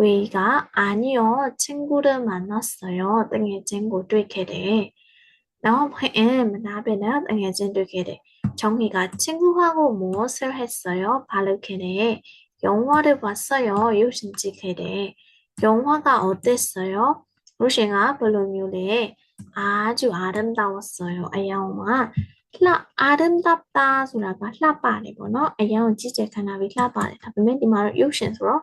웨이가 아니요, 친구를 만났어요. 등의 친구 되게래. 나온 뱀, 나베나 등의 친구 되게래. 정희가 친구하고 무엇을 했어요? 바르게래. 영화를 봤어요. 요신지게래. 영화가 어땠어요? 루싱아 블루뮤레 아주 아름다웠어요. 아야옹아 라 아름답다 소라가 라바레 번호 아야옹 지제 카나비 라바레 답변 이 네 말을 요신 소로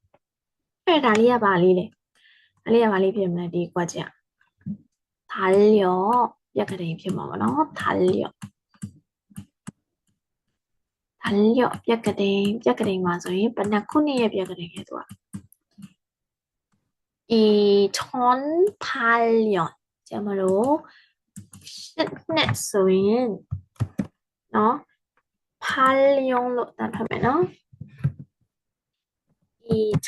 ဲ့ဒါလေးကပါလေးလေ။ဒါလေးကပါလေးဖြစ်မလဲဒီကွက်ကြ။ဒါလျော့ရက်ကလေးဖြစ်မှာပါနော်။ဒါလျော့။ဒါလျော့ပြက်ကလေးပြက်ကလေးမှာဆိုရင်ဘယ်နှခုနှစ်ရဲ့ပြက်ကလေးလဲသူက။อีทอนพาลยอนကျမတို့ရှစ်နှစ်ဆိုရင်เนาะพาလยอนလို့တတ်ထွက်မယ်เนาะอีท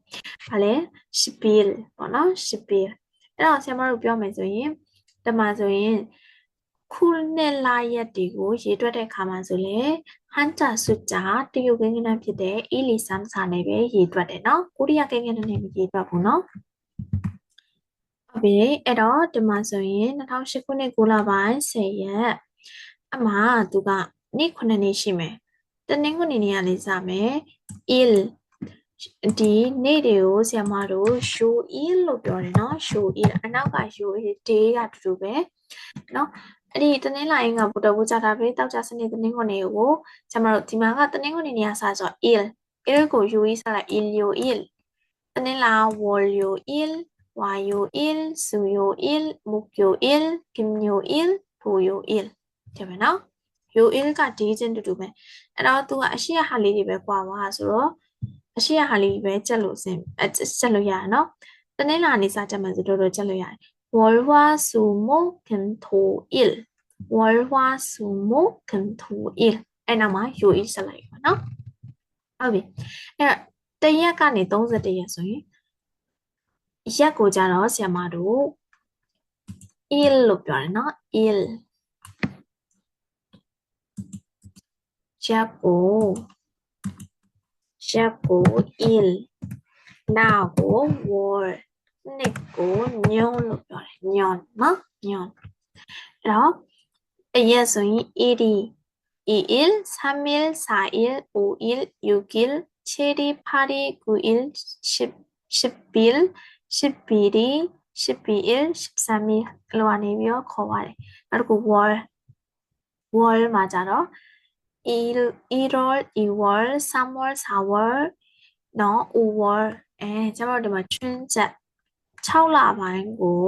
ဘာလဲ10ပေါ့နော်10အဲ့တော့ဆရာမတို့ပြောမယ်ဆိုရင်တမဆိုရင်ခုနှစ်လရက်တွေကိုရေးတွက်တဲ့အခါမှာဆိုလေဟန်တာစုကြတရုတ်ကိန်းကနဖြစ်တဲ့အီလီဆမ်စာနဲ့ပဲရေးတွက်တယ်နော်ကိုရီးယားကိန်းကနနဲ့မရေးတွက်ဘူးနော်ဟုတ်ပြီအဲ့တော့ဒီမှာဆိုရင်2008ခုနှစ်9လပိုင်း10ရက်အမှသူကနေ့9နေ့ရှိမယ်တနင်္ဂနွေနေ့ကလေးစမယ် il ဒီနေ့တွေကိုဆရာမတို့ show in လို့ပြောတယ်เนาะ show in အနောက်က show day ကတူတူပဲเนาะအဲ့ဒီတနင်္လာရင်ကဗုဒ္ဓဘုရားတာပဲတောက်ကြစနေတနင်္ဂနွေကိုဆရာမတို့ဒီမှာကတနင်္ဂနွေနေ့ကစဆို il il ကို u e ဆက်လိုက် il yo il တနင်္လာ wol yo il wa yo il su yo il muk yo il kim yo il thu yo il တယ်ပဲเนาะ yo il ကဒီချင်းတူတူပဲအဲ့တော့သူကအရှိရဟာလေးတွေပဲကွာသွားဆိုတော့ အရှိရဟာလေးပဲချက်လို့စင်ချက်လို့ရရနော်တနင်္လာနေ့စာချက်မှဆိုတော့တော့ချက်လို့ရတယ်ဝေါ်ဝါဆူမုကန်ထိုအီလ်ဝေါ်ဝါဆူမုကန်ထိုအီလ်အဲ့နောက်မှာ UE ဆက်လိုက်ပါနော်ဟုတ်ပြီအဲ့တရက်ကနေ31ရက်ဆိုရင်ရက်ကိုကြတော့ဆရာမတို့ il လို့ပြောတယ်နော် il ရက်ကို 잡고 일 나고 월 내고 년으로 변해 년 뭐? 년 그럼 예수이 1이 2일, 삼일 사일 오일 육일 칠일팔일 구일 10, 10일, 11일, 12일, 십삼일 로 안에 비어 거와래. 그리고 월, 월 맞아요. error equal somewhere sour เนาะ over အဲကျမတို့ဒီမှာ twin ချက်6လပိုင်းကို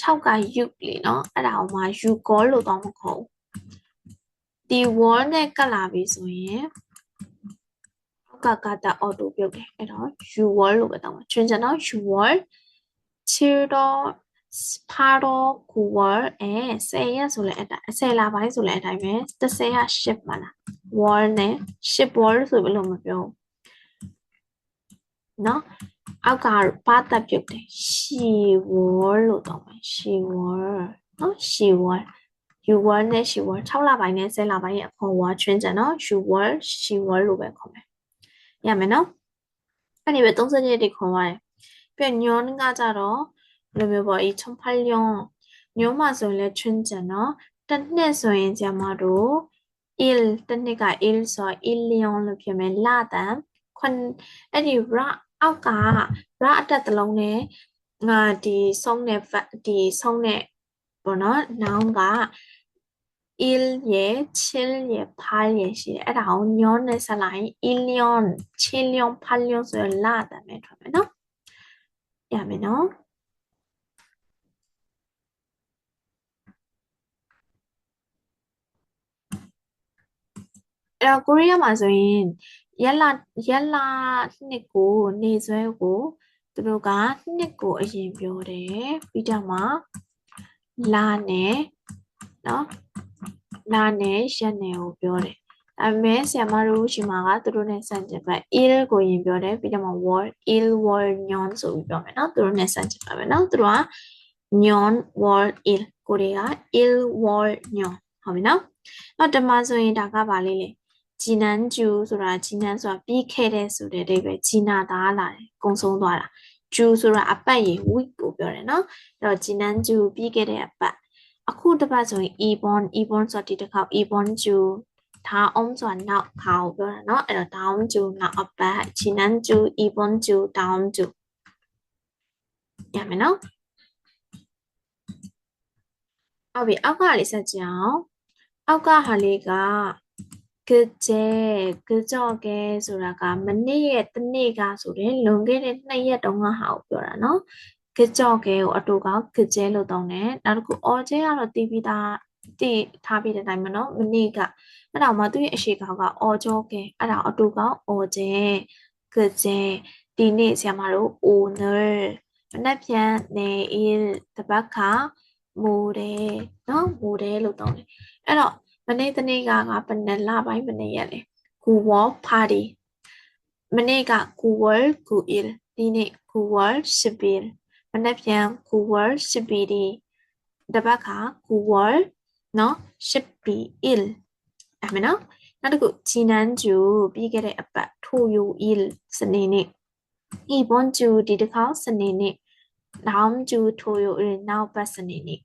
6က you လေเนาะအဲ့ဒါကိုမှ you call လို့တော့မခေါ်ဘူးဒီ word နဲ့ကပ်လာပြီဆိုရင်ကကတာ auto ပြုတ်တယ်အဲ့တော့ you wall လို့ပဲတောင်းမှာ twin ချက်เนาะ you wall children 8 9အဲ10ရက်ဆိုလဲအတိုင်း10လပိုင်းဆိုလဲအတိုင်းပဲ10က10ပါလား wall နဲ့10 wall ဆိုဘယ်လိုမပြောနော်အောက်ကပါတပ်ပြုတ်တယ် she wall လို့တော့မယ် she wall နော် she wall you wall နဲ့ she wall 6လပိုင်းနဲ့10လပိုင်းရဲ့အခေါ် wall ချင်းကြနော် you wall she wall လို့ပဲခေါ်မယ်ရမယ်နော်အဲ့ဒီပဲ30ရက်တိခေါ်ရတယ်ပြန်ညွန်ကကြတော့ လိုမျိုးပေါ့ဒီ18ညွန်ညွန်မှာဆိုရင်လည်းချွင်းကြနော်တစ်နှစ်ဆိုရင်ကျမတို့ il တစ်နှစ်က il ဆို il lion လို့ဖြစ်မယ်လတန်ခွန်အဲ့ဒီ ra အောက်က ra အတက်တစ်လုံးနဲ့ငါဒီဆုံးတဲ့ဒီဆုံးတဲ့ပေါ့နော် noun က il ရဲ့ chill ရဲ့ pal ရဲ့ရှိတယ်အဲ့ဒါကိုညောနဲ့ဆက်လိုက် illion chillion palion ဆိုရလာတယ်မယ်ထွက်မယ်နော်ရမယ်နော် အဲ့တော့ကိုရီးယားမှာဆိုရင်ရက်လာရက်လာနှစ်ကိုနေဆွဲကိုသူတို့ကနှစ်ကိုအရင်ပြောတယ်ပြီးတော့မှလာနဲ့နော်လာနဲ့ရက်နဲ့ကိုပြောတယ်ဒါပေမဲ့ဆရာမတို့ရှိမှာကသူတို့နဲ့စံကျင်ဘက် il ကိုရင်ပြောတယ်ပြီးတော့မှ word il word nyon ဆိုပြီးပြောမယ်နော်သူတို့နဲ့စံကျင်ဘက်ပဲနော်သူတို့က nyon word il ကိုတွေက il word nyon ဟုတ်ပြီနော်နောက်ဓမ္မဆိုရင်ဒါကပါလေးလေ ဂျီနန်ဂျူဆိုတာဂျီနန်ဆိုတာပြီးခဲ့တဲ့ဆိုတဲ့အဓိပ္ပာယ်ဂျီနာသားလာတယ်ကုံဆုံးသွားတာဂျူဆိုတာအပတ်ရည် week ကိုပြောတယ်နော်အဲ့တော့ဂျီနန်ဂျူပြီးခဲ့တဲ့အပတ်အခုတစ်ပတ်ဆိုရင် ebon ebon ဆိုတာဒီတစ်ခေါက် ebon ဂျူဒါအောင်ဆိုတာနောက်ခါကိုပြောတာနော်အဲ့တော့ down ဂျူနောက်အပတ်ဂျီနန်ဂျူ ebon ဂျူ down ဂျူရမယ်နော်ဟုတ်ပြီအောက်ကလေးဆက်ကြည့်အောင်အောက်ကဟာလေးက ကြေကြောကဲဆိုတာကမနေ့ရဲ့တနေ့ကဆိုရင်လွန်ခဲ့တဲ့နှစ်ရက်တုန်းကဟာကိုပြောတာနော်ကြောကဲကိုအတူကကြေလို့တောင်းတယ်နောက်တစ်ခုအော်ကြေကတော့တီးပြီးသားတီးထားပြီးတဲ့အတိုင်းမနော်မနေ့ကအဲ့တော့မှသူ့ရဲ့အရှိကောက်ကအော်ကြောကဲအဲ့ဒါအတူကအော်ကြေကြေဒီနေ့ဆရာမတို့ owner မနေ့ပြန်နေတပတ်ခါမိုးတယ်နော်မိုးတယ်လို့တောင်းတယ်အဲ့တော့ မနေ့တနေ့ကကဘယ်နှစ်လပိုင်းမနေ့ရက်လဲကူဝေါ်ပါတီမနေ့ကကူဝေါ်ကူအီလဒီနေ့ကူဝေါ်ရှပီလမနေ့ပြန်ကူဝေါ်ရှပီဒီတပတ်ခါကူဝေါ်နော်ရှပီအီလအမနော်နောက်တစ်ခုဂျီနန်ဂျူပြီးခဲ့တဲ့အပတ်ထိုယိုအီလစနေနေ့ဤဘွန်ဂျူဒီတစ်ခါစနေနေ့နောင်ဂျူထိုယိုအီနောက်ပတ်စနေနေ့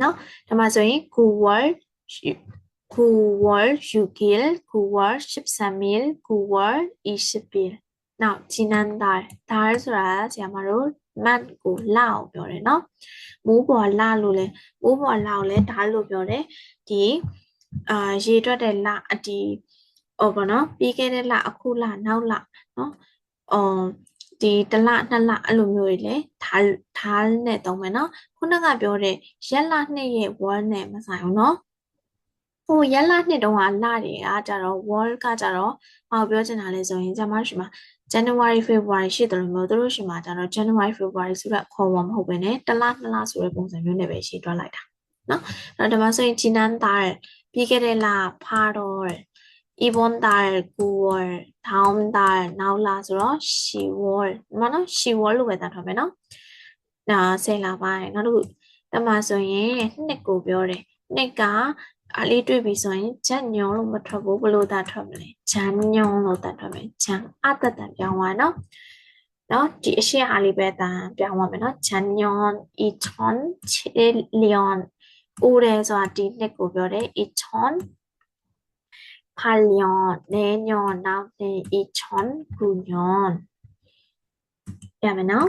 နော်ဒါမှဆိုရင်ကူ kuwar yugil, kuwar shipsamil, kuwar ishipil. Now, jinan dar. Dar ဆိုတာဆရာမတို့ man ကိုလာကိုပြောတယ်เนาะ။မိုးပေါ်လာလို့လဲမိုးပေါ်လာကိုလဲဒါလို့ပြောတယ်။ဒီအာရေထွက်တဲ့လအဒီဟောပေါ့เนาะပြီးခဲ့တဲ့လအခုလနောက်လเนาะ။အော်ဒီတလနှစ်လအဲ့လိုမျိုးတွေလေဒါဒါနဲ့သုံးမယ်เนาะ။ခုနကပြောတဲ့ရက်လနှစ်ရဲ့ one နဲ့မဆိုင်ဘူးเนาะ။ ဟိုရက်လနှစ်တုန်းကလတွေကကြတော့ world ကကြတော့ဘာပြောချင်တာလဲဆိုရင်ကျွန်မရှိမှာ January February ရှိတယ်လို့မျိုးတို့ရှိမှာကြတော့ January February ဆိုတော့ခေါ်မှာမဟုတ်ဘဲနဲ့တလနှစ်လဆိုတဲ့ပုံစံမျိုးနဲ့ပဲရှင်းတွက်လိုက်တာနော်အဲ့တော့ဒါမှဆိုရင်ဂျီနန်တာပြီးခဲ့တဲ့လဖာတော့ Ibon dar Guwol Daum dar နောက်လာဆိုတော့ She wall မနော် She wall လို့ပဲတတ်ထားမယ်နော်ဒါဆယ်လာပိုင်းနောက်တစ်ခုတမဆိုရင်နှစ်ကိုပြောတယ်နှစ်က အားလေးတွေ့ပြီဆိုရင်ဂျက်ညုံလို့မထွက်ဘူးဘလို့သာထွက်မလဲဂျန်ညုံလို့သာထွက်မယ်ဂျန်အတတန်ပြောင်းသွားနော်နော်ဒီအရှိအားလေးပဲတန်ပြောင်းသွားမယ်နော်ဂျန်ညွန်အီချွန်ချေလီယွန်ဦးရဲဆိုတာဒီနှစ်ကိုပြောတယ်အီချွန်ဖာလျွန်နေညွန်နောက်နေအီချွန်ကူညွန်ရမယ်နော်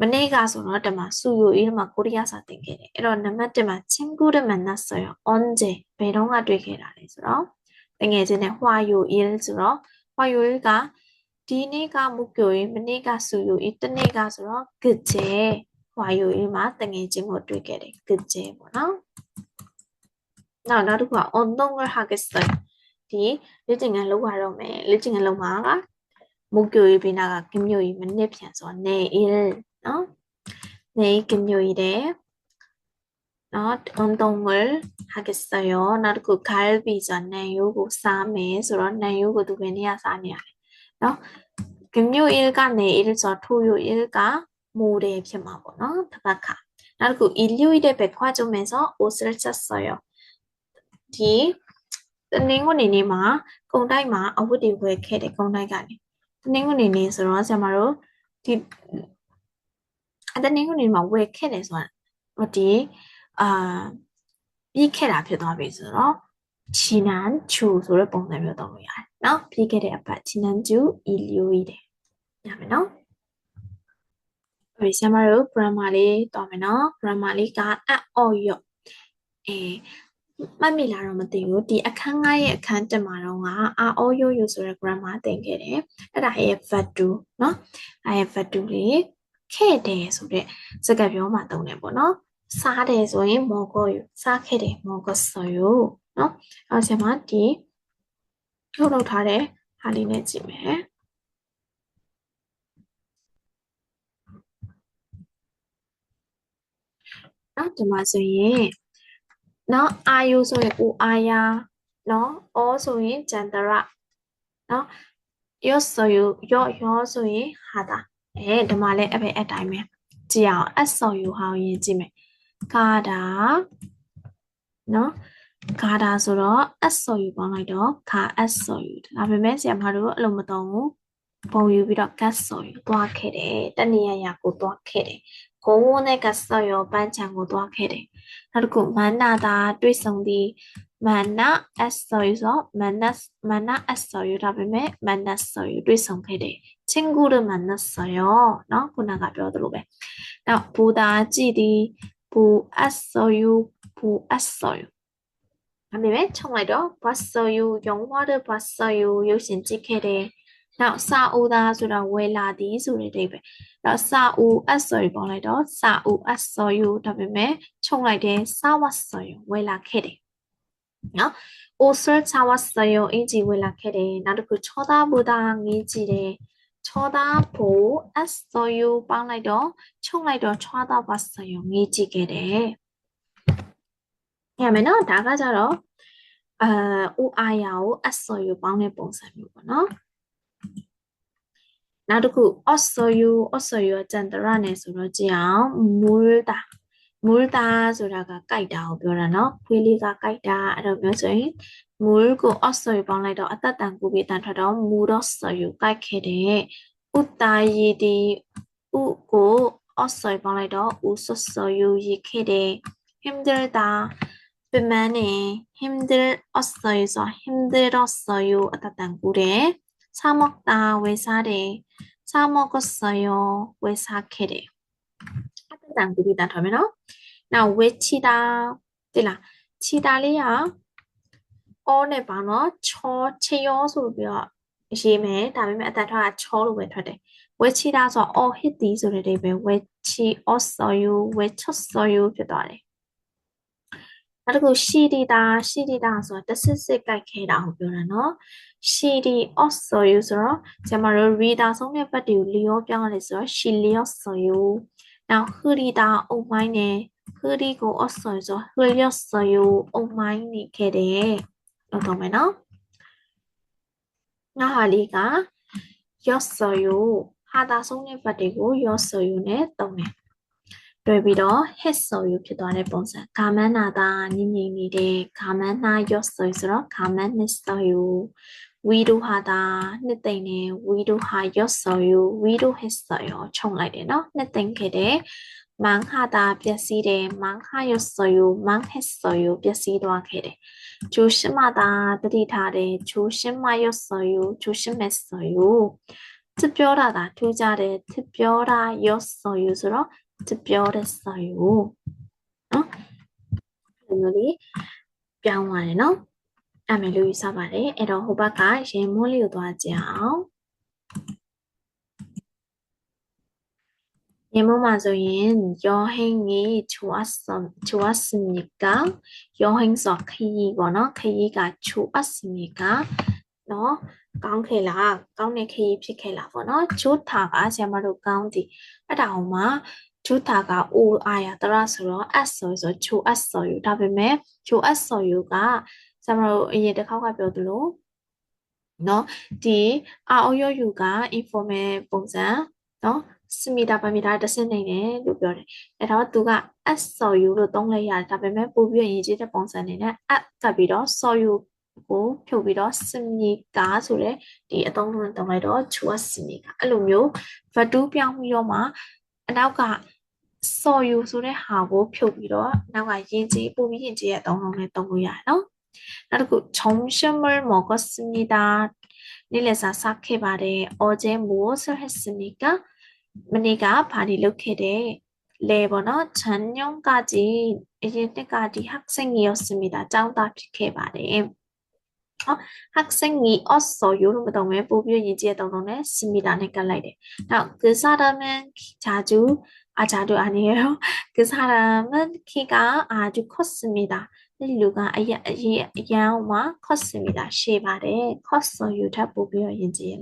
မနေ့ကဆိုတော့တမစုယိုအေးတမကိုရီးယားစာသင်ခဲ့တယ်အဲ့တော့နံပါတ်1မှာချင်းကူတမနတ်ဆိုတော့ onje ဘယ်တော့ကတွေ့ခဲ့တာလဲဆိုတော့တငယ်ချင်းနဲ့ဟွာယိုအေးဆိုတော့ဟွာယိုအေးကဒီနေ့ကမုကျိုအေးမနေ့ကစုယိုအေးတနေ့ကဆိုတော့ဂစ်ဂျေဟွာယိုအေးမှာတငယ်ချင်းကိုတွေ့ခဲ့တယ်ဂစ်ဂျေပေါ့နော်နောက်နောက်တစ်ခုက on longer hagestan ဒီလေ့ကျင့်ခန်းလုပ်ရတော့မယ်လေ့ကျင့်ခန်းလုပ်မှာကမုကျိုအေးဘိနာကကင်မျိုးကြီးမနစ်ပြန်ဆိုတော့နေအေး 어? 내일 금요일에 어, 운동을 하겠어요. 나 그 갈비잖아요. 그 쌈에 그러네요. 그 두개냐 사냐. 어? 금요일과 내일과 토요일과 모레 피마보너 타바카. 나 그 일요일에 백화점에서 옷을 샀어요. thì tình hình của nè nè mà con trai mà ông cứ đi về khi để con trai gái tình hình của nè nè rồi xem mà rồi thì အတနင်္ဂနွေမှာဝယ်ခဲ့တယ်ဆိုတာဟိုဒီအာပြီးခဲ့တာဖြစ်သွားပြီဆိုတော့ချီနန်ချူဆိုတဲ့ပုံစံမျိုးသုံးလို့ရတယ်နော်ပြီးခဲ့တဲ့အပတ်ချီနန်ချူအီလီယိုဤတယ်ရမယ်နော်အဲ့ဆရာမတို့ grammar လေးတောင်းမယ်နော် grammar လေးကအအော်ရော့အဲမှတ်မိလားတော့မသိဘူးဒီအခန်း9ရဲ့အခန်း1မှာတော့ငါအာအောယိုယိုဆိုတဲ့ grammar သင်ခဲ့တယ်အဲ့ဒါရဲ့ verb to เนาะအဲ့ရဲ့ verb to လေး ခဲ့တယ်ဆိုတဲ့စကားပြောမှာသုံးတယ်ပေါ့နော်စားတယ်ဆိုရင်မော်ကောယူစားခဲ့တယ်မော်ကောဆောယူနော်အဲ့ဆရာမဒီထုတ်လုပ်ထားတဲ့ဟာလေးနဲ့ကြည့်မယ်နော်ဒီမှာဆိုရင်နော်အာယုဆိုရင်အိုအာယာနော်အောဆိုရင်ဂျန်တရနော်ယောဆိုရင်ယောယောဆိုရင်ဟာတာ အဲဒီမှာလည်းအဖေအတိုင်းပဲကြည့်အောင်အဆောယူဟောင်းရင်ကြည့်မယ်ကာတာနော်ကာတာဆိုတော့အဆောယူပေါင်းလိုက်တော့ခါအဆောယူဒါပေမဲ့ဆရာမတို့အလုံးမသုံးဘူးပုံယူပြီးတော့ကတ်ဆောယူသွားခဲ့တယ်တနည်းရကိုသွားခဲ့တယ်ကိုဝနဲ့ကဆောယူပန်းချံကိုသွားခဲ့တယ်နောက်တစ်ခုမန္နာတာတွေ့ဆုံသည့်မန္နာ s ဆိုရဆိုမန္နာမန္နာ s ဆိုရဒါပေမဲ့မန္နာဆိုရတွေ့ဆုံခဲ့တယ် 친구를 만났어요. เนาะ 보나가벼드로베. 나 보다지리 보았어요. 보았어요. 다음에 청와도 봤어요. 영화를 봤어요. 요신지케레. 나 사우다수라 웨라디수레데베. 나 사우았어요. 뭐라도 사우았어요. 다음에 청와대 사왔어요. 웨라케레. 나 어? 옷을 사왔어요. 이지 웨라케레. 나를 그 쳐다보다 이지레. ခဲ့တယ်နော်အိုဆာစာဝတ်ဆော်ယူအင်ဂျီဝယ်လာခဲ့တယ်နောက်တစ်ခုချောသားဘူတာငေးကြည့်တယ်ချောသားဘူအဆော်ယူပေါင်းလိုက်တော့ခြုံလိုက်တော့ချောသားဘတ်ဆော်ယူငေးကြည့်ခဲ့တယ်ရမယ်နော်ဒါကကြတော့အဲဦးအာယာကိုအဆော်ယူပေါင်းတဲ့ပုံစံမျိုးပေါ့နော်နောက်တစ်ခု ossoyu ossoyu ကျန်တရနဲ့ဆိုတော့ကြည့်အောင် multa multa ဆိုတာကကြိုက်တာကိုပြောတာเนาะခွေးလေးကကြိုက်တာအဲ့လိုမျိုးဆိုရင် 물고 어서유 방래도 아따단 구비 단타도 물었어요 깔케데 웃다이디 웃고 어서유 방래도 웃었어요 이케데 힘들다 뿐만에 힘들었어요서 힘들었어요 아따 당구래 사 먹다 왜 사래 사 먹었어요 왜 사케래 아따단 구비 단타면은 나 외치다 띠라 치다리야 အောနဲ့ပါနော်ချောချေယောဆိုပြီးတော့ရေးမယ်ဒါပေမဲ့အတန်ထွားကချောလို့ပဲထွက်တယ်ဝဲချီတာဆိုတော့အော်ဟစ်တီဆိုတဲ့အိပဲဝဲချီအော့ဆော်ယူဝဲချော့ဆော်ယူဖြစ်သွားတယ်နောက်တစ်ခုရှိတီတာရှိတီတာဆိုတော့တဆစ်စစ်ကြိုက်ခဲတာကိုပြောတာနော်ရှိတီ os ဆိုယူဆိုတော့ကျမတို့ reader ဆုံးတဲ့ဘတ်တွေကိုလျောပြောင်းရတယ်ဆိုတော့ she လျောဆိုယူနောက်ဟူရီတာအုံမိုင်းနဲ့ဟူရီကို os ဆိုယူဆိုဟူလျောဆိုယူအုံမိုင်းနေခဲ့တယ် လို့တော့မယ်နော်ငါဟာလေးကယောဆိုယူဟာတာဆုံးတဲ့ဘတ်တွေကိုယောဆိုယူနဲ့တုံးတယ်တွေ့ပြီးတော့ hit ဆိုယူဖြစ်သွားတဲ့ပုံစံဂါမန်နာတာညင်ညင်နေတဲ့ဂါမန်နာယောဆိုယူဆိုတော့ဂါမန်နစ်ဆိုယူဝီဒိုဟာတာနှစ်သိမ့်နေဝီဒိုဟာယောဆိုယူဝီဒို hit ဆိုယူခြုံလိုက်တယ်နော်နှစ်သိမ့်ခဲ့တဲ့မန်ဟာတာပျက်စီးတယ်မန်ဟာယောဆိုယူမန် hit ဆိုယူပျက်စီးသွားခဲ့တယ် ဂျိုရှမတာတတိထားတယ်ဂျိုရှမယောဆိုယူဂျိုရှမက်ဆိုယူ 특별하다 두 자리 특별하였어요 ဆိုတော့ 특별했어요 နော်ဒီလိုလေးပြောင်းသွားတယ်နော်အဲ့မယ်လို့ယူဆပါတယ်အဲ့တော့ဟိုဘက်ကရေမွန်းလေးကိုသွားကြအောင် ရေမွန်းမှာဆိုရင် 여행이 좋았어 좋았습니까? 여행 ဆိုခရီးပေါ့နော်ခရီးက 좋았습니까? နော်ကောင်းခဲ့လားကောင်းတဲ့ခရီးဖြစ်ခဲ့လားပေါ့နော်ဂျိုထာကဆရာမတို့ကောင်းသည်အဲ့ဒါအောင်မှာဂျိုထာကအိုအာရတရဆိုတော့ s ဆိုဆိုချို s ဆိုယူဒါပေမဲ့ချို s ဆိုယူကဆရာမတို့အရင်တစ်ခေါက်ကပြောသလိုနော်ဒီအာအိုယောယူက informal ပုံစံနော် စမီတာပါမီတာတစ်ဆင့်နိုင်တယ်လို့ပြောတယ်အဲ့တော့သူက s ဆော်ယူလို့သုံးလိုက်ရတယ်ဒါပေမဲ့ပို့ပြီးရင်ကြီးတဲ့ပုံစံနေနဲ့ app ကပ်ပြီးတော့ဆော်ယူကိုဖြုတ်ပြီးတော့စမီတာဆိုတဲ့ဒီအသုံးလုံးနဲ့တုံးလိုက်တော့ chua စမီတာအဲ့လိုမျိုး vector ပြောင်းပြီးတော့မှအနောက်ကဆော်ယူဆိုတဲ့ဟာကိုဖြုတ်ပြီးတော့နောက်ကယဉ်ကျေးပို့ပြီးယဉ်ကျေးရဲ့အသုံးလုံးနဲ့တုံးလို့ရတယ်နော်နောက်တစ်ခုခြုံရှမမောကစမီတာနေ့လည်စာစားခဲ့ပါတယ်။အော်ဂျဲမိုးဆဟက်စနီကာ မနေ့ကဘာတွေလုပ်ခဲ့တယ်လဲပေါ့နော်전년까지အရင်နှစ်ကဒီ학생이었습니다ကျောင်းသားဖြစ်ခဲ့ပါတယ်နော် 학생이 없어요 로မတော့မဲပို့ပြီးရင်ကြည့်တဲ့တုံးနဲ့စီမီတာနဲ့ကတ်လိုက်တယ်။နောက်그 사람은 자주 아 자주 아니에요. 그 사람은 키가 아주 컸습니다. ဒီလူကအရအရအရန်မှာ컸습니다ရှေ့ပါတယ်컸어요ထပ်ပို့ပြီးတော့ရင်ကြည့်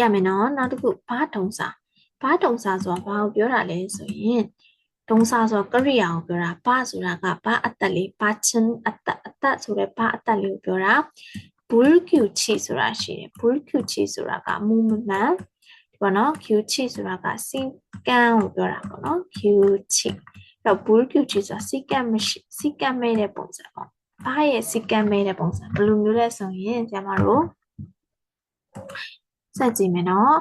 ရနော်ရမယ်နော်နောက်တစ်ခုဘာတုံစာဘာတုံစာဆိုတာဘာကိုပြောတာလဲဆိုရင်တုံးစားဆိုကရိယာကိုပြောတာဘာဆိုတာကဘာအသက်လေးဘာချင်းအသက်အသက်ဆိုတဲ့ဘာအသက်လေးကိုပြောတာဘူလ်ကျူချီဆိုတာရှိတယ်ဘူလ်ကျူချီဆိုတာကမူမမှန်ဒီပေါ့နော်ကျူချီဆိုတာကစင်ကန်ကိုပြောတာပေါ့နော်ကျူချီတော့ဘူလ်ကျူချီဆိုတာစင်ကန်မရှိစင်ကန်မဲတဲ့ပုံစံပေါ့ဘာရဲ့စင်ကန်မဲတဲ့ပုံစံဘယ်လိုမျိုးလဲဆိုရင်ကျမတို့ စက်ကြည့်မယ်နော်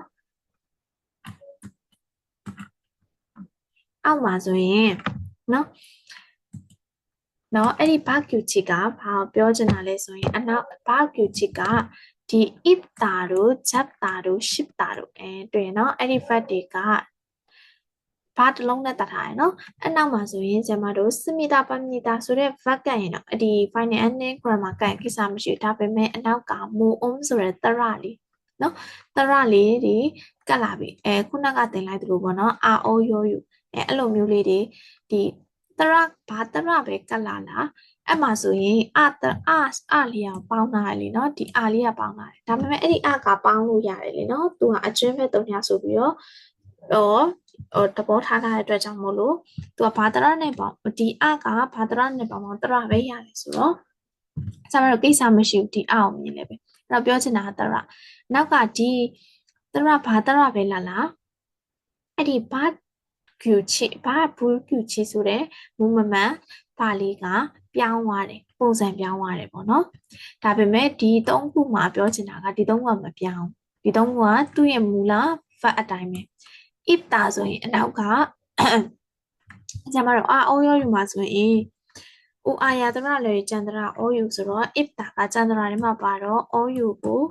အောက်မှာဆိုရင်နော်နော်အဲ့ဒီဘာကျူချီကဘာပြောချင်တာလဲဆိုရင်အနောက်ဘာကျူချီကဒီ if တာတို့ jab တာတို့ ship တာတို့အဲတွေ့နော်အဲ့ဒီ fact တွေကဘာတစ်လုံးနဲ့တတ်ထားရနော်အနောက်မှာဆိုရင်ကျမတို့စမိတာပမိတာဆိုတဲ့ verb ကရင်တော့ဒီ final ending grammar ကရင်ကိစ္စမရှိဘူးဒါပေမဲ့အနောက်က more on ဆိုတဲ့တရလေး နော်တရလေးဒီကတ်လာပြီအဲခုနကတင်လိုက်သလိုပေါ့နော် r o u u အဲအဲ့လိုမျိုးလေးတွေဒီတရဘာတရပဲကတ်လာလားအဲ့မှာဆိုရင်အတအအလေးကပေါင်းတာလေနော်ဒီအလေးကပေါင်းတာဒါပေမဲ့အဲ့ဒီအကပေါင်းလို့ရတယ်လေနော်သူကအကျွင်းပဲတုံညာဆိုပြီးတော့တော့ဟိုတဘောထားထားတဲ့အတွက်ကြောင့်မို့လို့သူကဘာတရနဲ့ပေါင်းဒီအကဘာတရနဲ့ပေါင်းပေါင်းတရပဲရတယ်ဆိုတော့ဆရာတို့ကိစ္စမရှိဘူးဒီအအောင်မြင်လည်းပဲအဲ့ တော့ပြောချင်တာကတရနောက်ကဒီတရဘာတရပဲလားလားအဲ့ဒီဘာကျူချီဘာဘူးကျူချီဆိုတဲ့မူမမှန်ပါဠိကပြောင်းသွားတယ်ပုံစံပြောင်းသွားတယ်ပေါ့နော်ဒါပေမဲ့ဒီသုံးခုမှာပြောချင်တာကဒီသုံးခုကမပြောင်းဒီသုံးခုကသူ့ရဲ့မူလ verb အတိုင်းပဲ if တာဆိုရင်အနောက်ကကျမတို့အာအောရောယူမှာဆိုရင် ဥအာယာတရလေကျန်တရာအောယူဆိုတော့ if တာကကျန်တရာထဲမှာပါတော့အောယူကို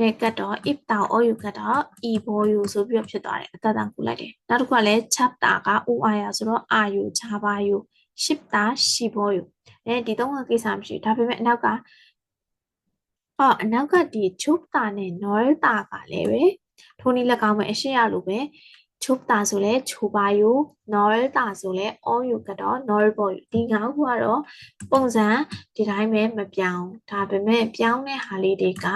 နဲ့ကတ်တော့ if တာအောယူကတ်တော့ e ဘောယူဆိုပြီးဖြစ်သွားတယ်အတတန်ကူလိုက်တယ်နောက်တစ်ခုကလည်း chapter ကဥအာယာဆိုတော့အာယူ java ယူ ship တာ shi ဘောယူအဲဒီသုံးခုကိစ္စမရှိဘူးဒါပေမဲ့အနောက်ကအော်အနောက်ကဒီ chup တာနဲ့ noel တာကလည်းပဲထိုနည်း၎င်းပဲအရှိရလိုပဲ ချုပ်တာဆိုလဲချိုပါယူ noel တာဆိုလဲ all you ကတော့ noel ပေါ့ဒီငါးခုကတော့ပုံစံဒီတိုင်းပဲမပြောင်းဒါပေမဲ့ပြောင်းတဲ့ဟာလေးတွေက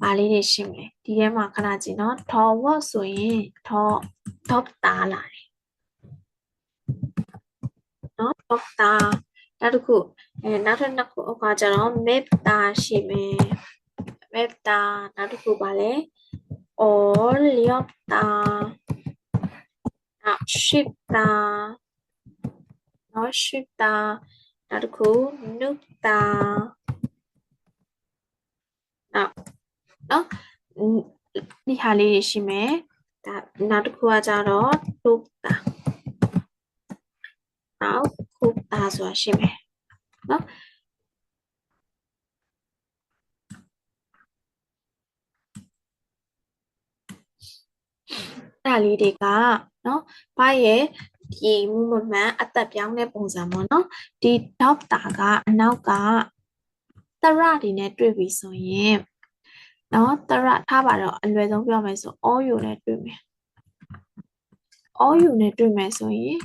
ပါလေးတွေရှိမယ်ဒီထဲမှာခဏကြည့်နော် top what ဆိုရင် top top တာလာတယ်နော် top တာနောက်တစ်ခုအဲနောက်ထပ်နှစ်ခုအခါကျတော့ map တာရှိမယ် map တာနောက်တစ်ခုပါလဲ 어렵다. 아, 쉽다. 어, 쉽다. 나르고 눕다. 나, 어? 음, ဒီဟာလေးတွေရှိမယ်ဒါနောက်တစ်ခုကကြတော့ထုပ်တာနောက်ခုပ်တာဆိုတာရှိမယ်နော် ဒါလေးတွေကနော်ဘာရဲ့ဒီမူမမှန်အသက်ပြောင်းတဲ့ပုံစံပေါ့နော်ဒီ doctor ကအနောက်ကတရတွေနဲ့တွေ့ပြီဆိုရင်နော်တရထားပါတော့အလွယ်ဆုံးပြောမယ်ဆို all you နဲ့တွေ့မယ် all you နဲ့တွေ့မယ်ဆိုရင်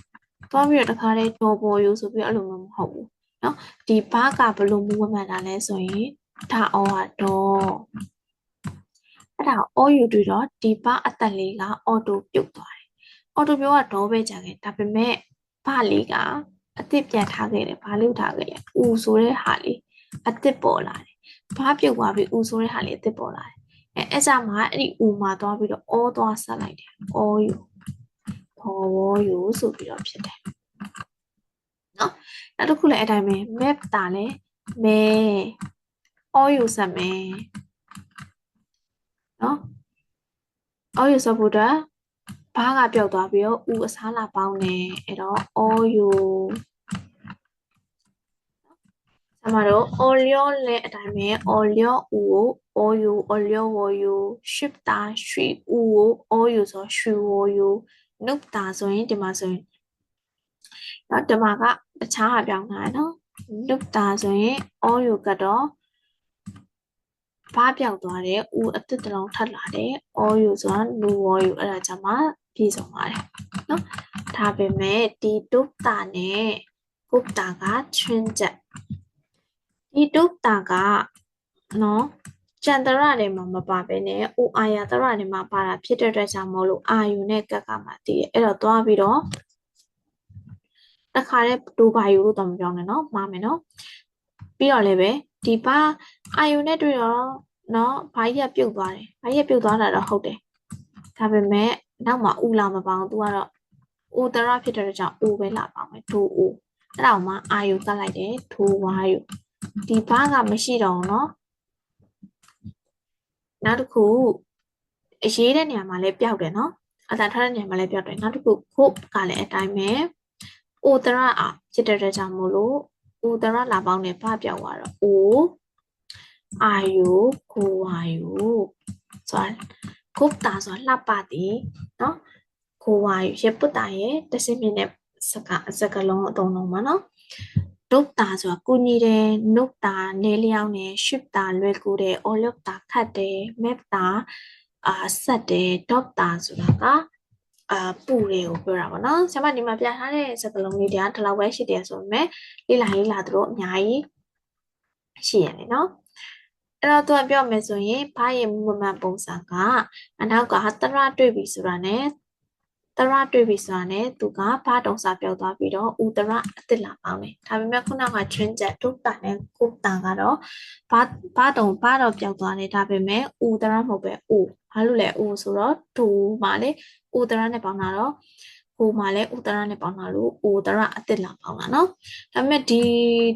သွားပြီးတော့တခါလေးတော်ပေါ်ယူဆိုပြီးအဲ့လိုမျိုးမဟုတ်ဘူးနော်ဒီဘာကဘလို့မူမမှန်တာလဲဆိုရင်ဒါ all ကတော့ အဲ့ဒါ all you တွေ့တော့ဒီဘာအသက်လေးက auto ပြုတ်သွားတယ် auto ပြုတ်ကတော့ပဲကြာခဲ့ဒါပေမဲ့ဘာလေးကအစ်စ်ပြန်ထားခဲ့တယ်ဘာလို့ထားခဲ့လဲဦးဆိုတဲ့ဟာလေးအစ်စ်ပေါ်လာတယ်ဘာပြုတ်သွားပြီးဦးဆိုတဲ့ဟာလေးအစ်စ်ပေါ်လာတယ်အဲအဲ့ကြမှာအဲ့ဒီဦးမှာသွားပြီးတော့အောသွားဆက်လိုက်တယ် all you ခေါ်ဝေါ်ယူဆိုပြီးတော့ဖြစ်တယ်နော်နောက်တစ်ခုလည်းအတိုင်းပဲ map တာလဲမဲ all you ဆက်မယ် နော် all you ဆက်ဖို့အတွက်ဘားကပြောက်သွားပြီးတော့ဦးအစားလာပေါင်းတယ်အဲ့တော့ all you ဆမတို့ olio လည်းအတိုင်းပဲ olio ဦးကို oyu olio woyu ship တာရွှေဦးကို oyu ဆိုရွှေ woyu နုပ်တာဆိုရင်ဒီမှာဆိုရင်နော်ဒီမှာကတခြားဟာပြောင်းတာနော်နုပ်တာဆိုရင် oyu ကတော့ ဘာပြောက်သွားတယ်ဦးအစ်စ်တလုံးထပ်လာတယ် oyu ဆိုတာလူ woyu အဲ့ဒါကြောင့်မှပြည့်စုံပါတယ်နော်ဒါပေမဲ့ဒီဒုပတာနဲ့ကုပတာကချွင်းချက်ဒီဒုပတာကနော်ကျန်တရတွေမှာမပါဘဲနဲ့အိုအာယာတရတွေမှာပါတာဖြစ်တဲ့အတွက်ကြောင့်မို့လို့အာယူနဲ့ကက်ကမှတည်တယ်အဲ့တော့သွားပြီးတော့တခါတည်းဒိုဘာယူလို့တော့မပြောနဲ့နော်မှားမယ်နော်ပြီးတော့လည်းပဲ ဒီပါအာယူနဲ့တွေ့တော့နော်ဘာကြီးကပြုတ်သွားတယ်ဘာကြီးကပြုတ်သွားတာတော့ဟုတ်တယ်ဒါပေမဲ့နောက်မှာဥလာမပေါအောင်သူကတော့ဥတရဖြစ်တဲ့ကြောင့်ဥပဲလာပါမယ်ဒိုဥအဲ့ဒါမှအာယူကတ်လိုက်တယ်ဒိုဝါယူဒီဘာကမရှိတော့ဘူးနော်နောက်တစ်ခုအရေးတဲ့နေရာမှာလည်းပျောက်တယ်နော်အတန်ထားတဲ့နေရာမှာလည်းပျောက်တယ်နောက်တစ်ခု hope ကလည်းအတိုင်းပဲအိုတရအာဖြစ်တဲ့ကြောင့်မို့လို့ အိုတရလာပေါင်းနဲ့ဘာပျောက်သွားတော့အိုအာယုကိုဝါယုဆိုတာကုတ်တာဆိုတာလှပသည်နော်ကိုဝါယုရပုတ္တာရဲ့တစင်းမြင့်တဲ့စကားစကားလုံးအသုံးလုံးပါနော်ဒုတ်တာဆိုတာကုညီတယ်နုတ်တာနေလျောင်းတယ်ရှစ်တာလွယ်ကူတယ်အော်လုတ်တာခတ်တယ်မက်တာအာဆက်တယ်ဒေါက်တာဆိုတာက အာပူတွေကိုပြောတာပေါ့နော်ဆရာမဒီမှာပြထားတဲ့စကားလုံးလေးတွေကဒီလောက်ပဲရှိတယ်ဆိုပေမဲ့လေးလာလေးလာသူတို့အများကြီးရှိရတယ်နော်အဲ့တော့သူကပြောမယ်ဆိုရင်ဘာရဲ့မူမမှန်ပုံစံကအနောက်ကတရတွေ့ပြီဆိုတာ ਨੇ တရတွေ့ပြီဆိုတာ ਨੇ သူကဘာတုံစာပြောသွားပြီးတော့ဥတရအစ်စ်လာပေါင်းတယ်ဒါပေမဲ့ခုနက train ချက်ဒုတာနဲ့ကုတာကတော့ဘာဘာတုံဘာတော့ပြောက်သွားတယ်ဒါပေမဲ့ဥတရမဟုတ်ပဲဥ ဘာလို့လဲဥဆိုတော့ဒူမှာလေဥတရနဲ့ပေါင်းတာတော့ဟိုမှာလည်းဥတရနဲ့ပေါင်းတာလို့ဥတရအစ်စ်လာပေါင်းတာเนาะဒါပေမဲ့ဒီ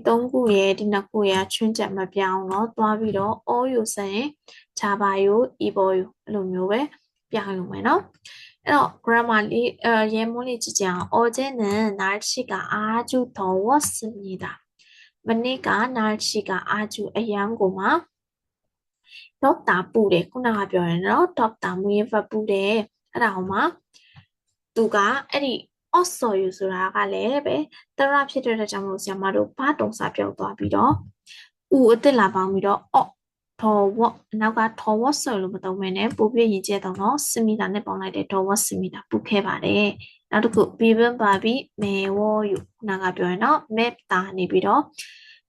၃ခုရဲ့ဒီနှစ်ခုရဲ့ချွင်းချက်မပြောင်းတော့သွားပြီးတော့ all you ဆိုရင် java ယူ ebo ယူအဲ့လိုမျိုးပဲပြောင်းယူမယ်เนาะအဲ့တော့ grammar လေးအဲရဲမိုးလေးကြည့်ကြအောင် 어제는 날씨가 아주 더웠습니다.မနေ့က 날씨가 아주အရန်ကိုမှ doctor ပူတယ်ခုနကပြောတယ်နော် doctor မူရင်းဖတ်ပူတယ်အဲ့ဒါဟိုမှာသူကအဲ့ဒီ off so you ဆိုတာကလည်းပဲတရဖြစ်တဲ့အတွက်ကြောင့်မလို့ဆရာမတို့ဘာတုံစာပြောက်သွားပြီးတော့ဥအစ်စ်လာပေါင်းပြီးတော့ off တော်ဝတ်အနောက်ကတော်ဝတ်ဆိုလို့မသုံးမဲနဲ့ပိုပြည့်ရင်ကျဲတော့နော်စမီတာနဲ့ပေါင်းလိုက်တဲ့တော်ဝတ်စမီတာပုခဲ့ပါတယ်နောက်တစ်ခုဘီဘန်ပါပြီးမဲဝောယူခုနကပြောရင်တော့မက်တာနေပြီးတော့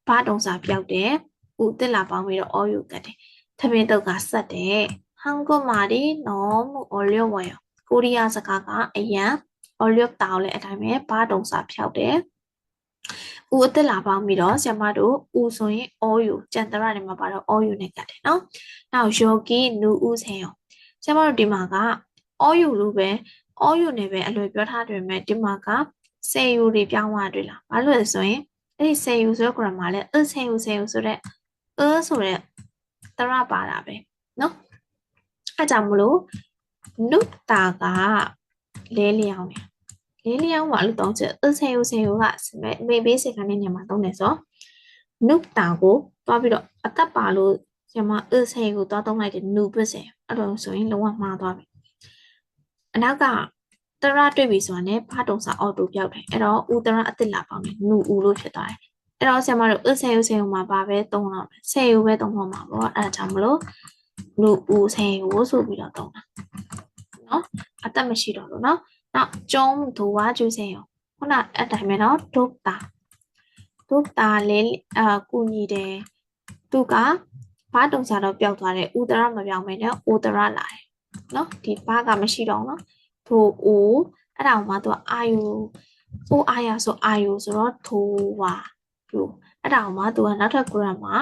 ဘာတုံစာပြောက်တယ်ဥအစ်စ်လာပေါင်းပြီးတော့ all ယူကတ်တယ် သမင်းတုတ်ကဆက်တယ်ဟန်ကိုမာဒီနော်မူ olio ဝယ်ကိုရီးယားစကားကအရန် olio တောင်းလဲအတိုင်းပဲဘာတုံစာဖြောက်တယ်ဦးအသက်လာပေါင်းပြီးတော့ဆရာမတို့ဦးဆိုရင် oil ကြံတရတွေမှာပါတော့ oil နဲ့ကတ်တယ်နော်။နောက် yogi နူဦးဆင်ရောဆရာမတို့ဒီမှာက oil လို့ပဲ oil နဲ့ပဲအလွယ်ပြောထားတယ်မဲ့ဒီမှာကစေယူတွေပြောင်းသွားတွေ့လား။ဘာလို့လဲဆိုရင်အဲ့ဒီစေယူဆိုတဲ့ grammar လဲအစေယူစေယူဆိုတဲ့အဆိုတဲ့ တရပါတာပဲနော်။အဲကြောင့်မလို့နုတာကလဲလျောင်းတယ်လေးလျောင်းမှာလို့တောင်းချက်အဆယ်ယူဆယ်ယူကမေဘေးစကနေညမှာတုံးတယ်ဆိုနုတာကိုတွားပြီးတော့အသက်ပါလို့ညမှာအဆယ်ကိုတွားတုံးလိုက်တယ်နုပစ်စယ်အဲ့လိုဆိုရင်လုံးဝမှားသွားပြီအနောက်ကတရတွေ့ပြီဆိုတာနဲ့ဘာတုံစာအော်တိုပြောက်တယ်အဲ့တော့ဥတရအစ်စ်လာပေါင်းတယ်နူဦးလို့ဖြစ်သွားတယ် အဲ့တော့ဆရာမတို့အဆယ်ယူဆယ်ယူမှာပါပဲသုံးတော့မယ်ဆယ်ယူပဲသုံးတော့မှာပေါ့အဲ့ဒါကြောင့်မလို့နူဦးဆယ်ယူဆိုပြီးတော့သုံးတာနော်အသက်မရှိတော့လို့နော်နောက်ကျုံးဒူဝါကျူးဆယ်ယူခုနအဲ့တိုင်းပဲနော်ဒုတ်တာဒုတ်တာလေးအာကူညီတယ်သူကဘာတုံစာတော့ပျောက်သွားတယ်ဥတရမပြောင်းပဲနဲ့ဥတရလာတယ်နော်ဒီဘာကမရှိတော့နော်ထိုအိုအဲ့ဒါမှသူကအာယူအိုအာရဆိုအာယူဆိုတော့ထိုဝါ ပြုအဲ့ဒါမှသူကနောက်ထပ် grammar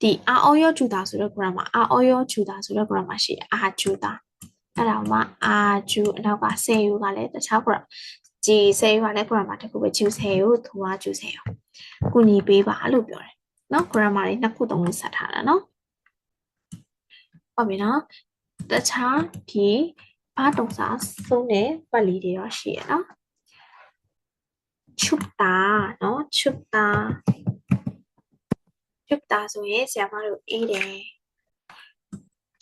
ဒီအာအောယောကျူတာဆိုတဲ့ grammar အာအောယောကျူတာဆိုတဲ့ grammar ရှိတယ်အာကျူတာအဲ့ဒါမှအာကျူအနောက်ကဆေယူကလည်းတခြား grammar ဂျီဆေယူကလည်း grammar တစ်ခုပဲကျူဆေယူထိုဝါကျူဆေယူကုညီပေးပါလို့ပြောတယ်နော် grammar တွေနှစ်ခုသုံးခုဆက်ထားတာနော်ဟုတ်ပြီနော်တခြားဒီဘာတုံးစားဆုံးတဲ့ပတ်လီတွေတော့ရှိရနော် ချုပ်တာနော်ချုပ်တာချုပ်တာဆိုရင်ဆရာမတို့အေးတယ်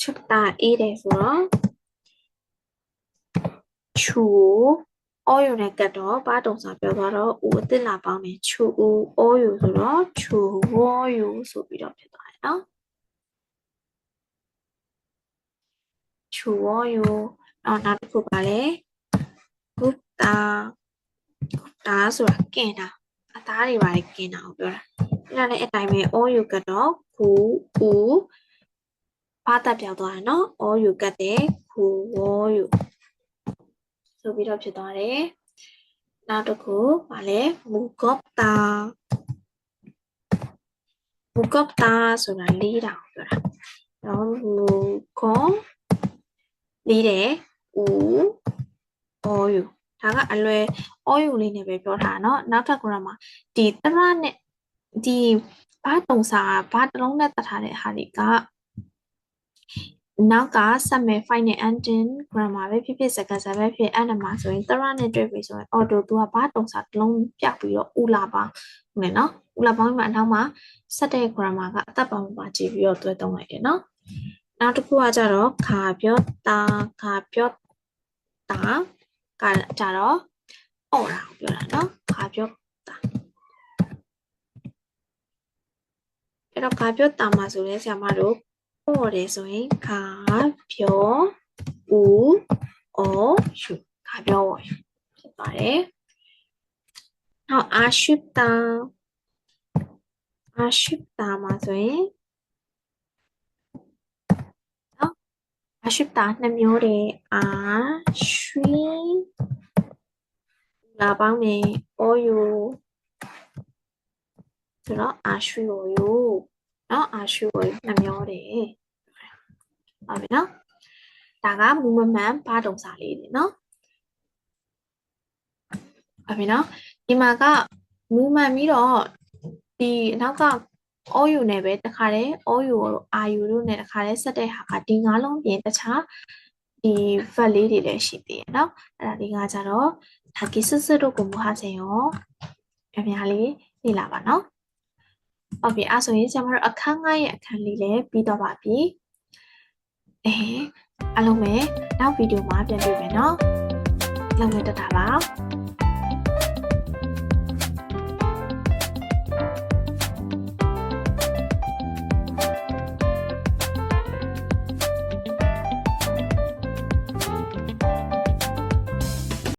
ချုပ်တာအေးတယ်ဆိုတော့ချူအော်ယူနဲ့ကတ်တော့ဘာတုံစားပြောသွားတော့ဦးအစ်စ်လာပေါင်းနေချူဦးအော်ယူဆိုတော့ချူဝေါ်ယူဆိုပြီးတော့ဖြစ်သွားတယ်နော်ချူဝေါ်ယူနောက်နောက်တစ်ခုပါလေဂု တာဂုတာဆိုတာကင်တာအသားတွေပါလေကင်တာကိုပြောတာအဲ့ဒါလည်းအတိုင်းပဲအော်ယူကတော့ခုဦးဘာတက်ပြောက်သွားတယ်နော်အော်ယူကတ်တဲ့ခုဝေါ်ယူဆိုပြီးတော့ဖြစ်သွားတယ်။နောက်တစ်ခုဗာလဲမူကော့တာမူကော့တာဆိုတာလေးတာကိုပြောတာ။တော့မူကောလေးတယ်ဦးအော်ယူ ဒါကအလွယ်အော်ယူလေးနဲ့ပဲပြောထားတာเนาะနောက်ထပ် grammar ဒီတရနဲ့ဒီဘာတုံစာဘာတလုံးနဲ့တတ်ထားတဲ့ဟာတွေကနောက်ကဆက်မဲ့ final ending grammar ပဲဖြစ်ဖြစ်စကားစားပဲဖြစ်အဲ့ဒါမှာဆိုရင်တရနဲ့တွေ့ပြီဆိုရင် auto သူကဘာတုံစာတစ်လုံးပြပြီးတော့ဥလာပေါင်းမယ်နော်ဥလာပေါင်းမှာအနောက်မှာဆက်တဲ့ grammar ကအသက်ပေါင်းပါကြည့်ပြီးတော့တွဲသုံးလိုက်တယ်နော်နောက်တစ်ခုကကြတော့ခါပြောတာခါပြောတာ ကကြတော့အော်တာပြောတာနော်ခါပြောတာအဲ့တော့ခါပြောတာမှာဆိုလဲဆရာမတို့ပေါ်တယ်ဆိုရင်ခါပြောဦးအော်ရှုခါပြောဝရှုဖြစ်ပါတယ်။နောက်အာရှုတာအာရှုတာမှာဆိုရင် အာရှုတာနှစ်မျိုးတွေအာရွှေလာပေါင်းနေအော်ယူဆိုတော့အာရွှေကိုယူနော်အာရှုကိုနှမျောတယ်ဟုတ်ပြီနော်ဒါကမူမမှန်ဘာတုံစာလေးတွေနော်ဟုတ်ပြီနော်ဒီမှာကမူမှန်ပြီးတော့ဒီအနောက်က အောယူနဲ့ပဲတခါတည်းအောယူတို့အာယူတို့နဲ့တခါတည်းဆက်တဲ့ဟာကဒီငါးလုံးပြင်တခြားဒီ vat လေးတွေလည်းရှိသေးတယ်เนาะအဲ့ဒါဒီကကြတော့ဒါကိစစတို့ကိုမဟာစေရောအများလေးလေ့လာပါเนาะဟုတ်ပြီအဲ့ဆိုရင်ကျွန်တော်တို့အခန်း9ရဲ့အခန်းလေးလည်းပြီးတော့ပါပြီအဲအလုံးမဲ့နောက်ဗီဒီယိုမှာပြန်တွေ့မယ်နော်လောက်မဲ့တက်တာပါ